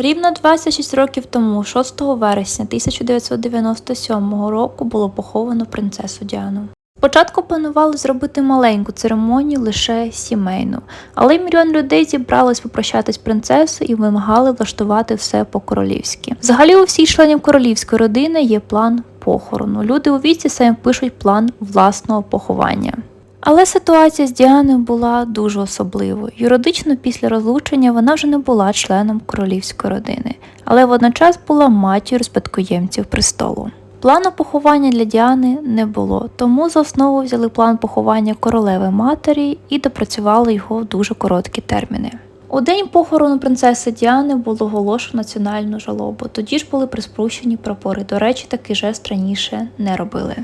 Рівно 26 років тому, 6 вересня 1997 року, було поховано принцесу Діану. Спочатку планували зробити маленьку церемонію лише сімейну, але мільйон людей зібрались попрощатись з принцесою і вимагали влаштувати все по-королівськи. Взагалі у всіх членів королівської родини є план похорону. Люди у віці самі пишуть план власного поховання. Але ситуація з Діаною була дуже особливою. Юридично після розлучення вона вже не була членом королівської родини, але водночас була матір'ю спадкоємців престолу. Плану поховання для Діани не було, тому за основу взяли план поховання королеви матері і допрацювали його в дуже короткі терміни. У день похорону принцеси Діани було оголошено національну жалобу. Тоді ж були приспущені прапори. До речі, такий жест раніше не робили.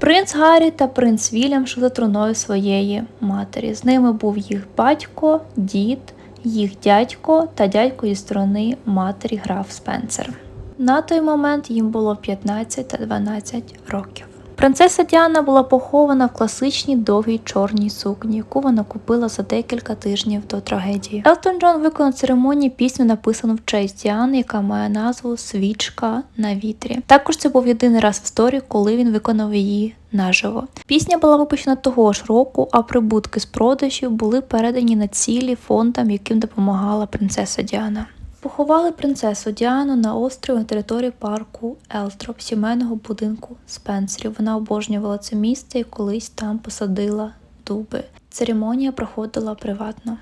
Принц Гаррі та принц Вільям йшли за труною своєї матері. З ними був їх батько, дід, їх дядько та дядько зі сторони матері граф Спенсер. На той момент їм було 15 та 12 років. Принцеса Діана була похована в класичній довгій чорній сукні, яку вона купила за декілька тижнів до трагедії. Елтон Джон виконав церемонії пісню, написану в честь Діани, яка має назву Свічка на вітрі. Також це був єдиний раз в історії, коли він виконав її наживо. Пісня була випущена того ж року, а прибутки з продажів були передані на цілі фондам, яким допомагала принцеса Діана. Поховали принцесу Діану на острові на території парку Елтроп, сімейного будинку Спенсерів. Вона обожнювала це місце і колись там посадила дуби. Церемонія проходила приватно.